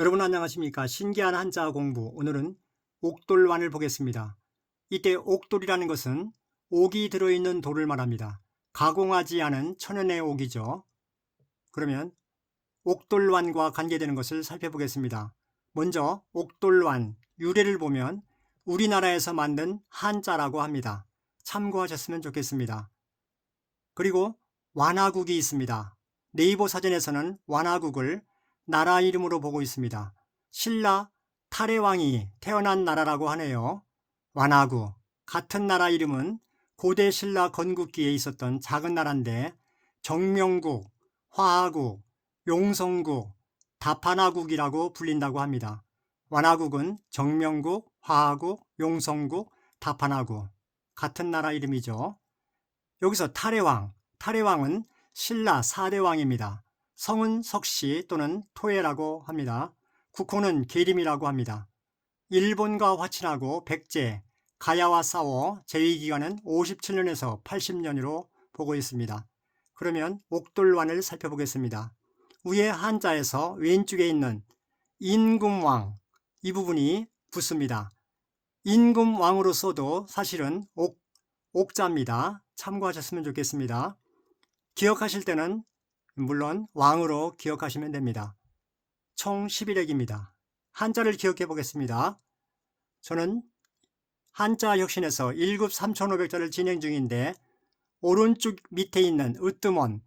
여러분 안녕하십니까? 신기한 한자 공부. 오늘은 옥돌완을 보겠습니다. 이때 옥돌이라는 것은 옥이 들어있는 돌을 말합니다. 가공하지 않은 천연의 옥이죠. 그러면 옥돌완과 관계되는 것을 살펴보겠습니다. 먼저 옥돌완 유래를 보면 우리나라에서 만든 한자라고 합니다. 참고하셨으면 좋겠습니다. 그리고 완화국이 있습니다. 네이버 사전에서는 완화국을 나라 이름으로 보고 있습니다. 신라 탈해왕이 태어난 나라라고 하네요. 완화구 같은 나라 이름은 고대 신라 건국기에 있었던 작은 나라인데 정명국, 화하국, 용성국, 다파나국이라고 불린다고 합니다. 완화국은 정명국, 화하국, 용성국, 다파나국 같은 나라 이름이죠. 여기서 탈해왕, 탈해왕은 신라 4대 왕입니다. 성은 석씨 또는 토해라고 합니다. 국호는 계림이라고 합니다. 일본과 화친하고 백제, 가야와 싸워 제위기간은 57년에서 80년으로 보고 있습니다. 그러면 옥돌완을 살펴보겠습니다. 위에 한자에서 왼쪽에 있는 인금왕 이 부분이 붙습니다. 인금왕으로서도 사실은 옥, 옥자입니다. 참고하셨으면 좋겠습니다. 기억하실 때는 물론 왕으로 기억하시면 됩니다. 총 11액입니다. 한자를 기억해 보겠습니다. 저는 한자 혁신에서 1급 3,500자를 진행 중인데 오른쪽 밑에 있는 으뜸원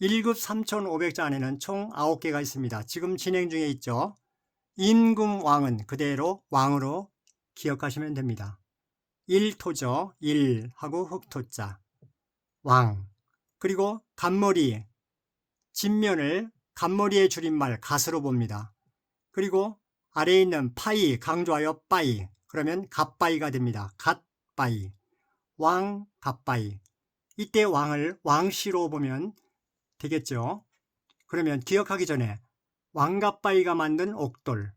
1급 3,500자 안에는 총 9개가 있습니다. 지금 진행 중에 있죠. 임금왕은 그대로 왕으로 기억하시면 됩니다. 일토죠. 일하고 흑토자. 왕. 그리고 간머리 진면을 간머리의 줄임말 갓으로 봅니다. 그리고 아래에 있는 파이 강조하여 빠이 그러면 갓바이가 됩니다. 갓바이 왕 갓바이 이때 왕을 왕시로 보면 되겠죠. 그러면 기억하기 전에 왕갓바이가 만든 옥돌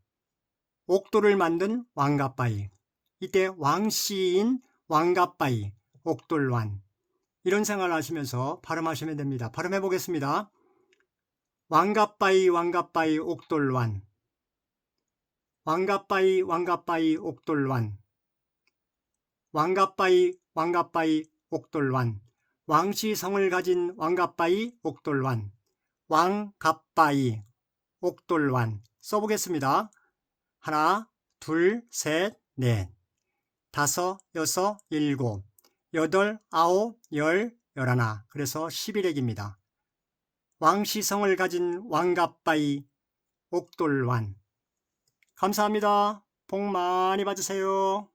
옥돌을 만든 왕갓바이 이때 왕시인 왕갓바이 옥돌완 이런 생각을 하시면서 발음하시면 됩니다. 발음해 보겠습니다. 왕갑바이 왕갑바이 옥돌완. 왕갑바이 왕갑바이 옥돌완. 왕갑바이 왕갑바이 옥돌완. 왕시성을 가진 왕갑바이 옥돌완. 왕갑바이 옥돌완. 써보겠습니다. 하나 둘 셋 넷. 다섯 여섯 일곱. 여덟 아홉 열 열하나. 그래서 11액입니다. 왕시성을 가진 왕갑바이 옥돌완 감사합니다. 복 많이 받으세요.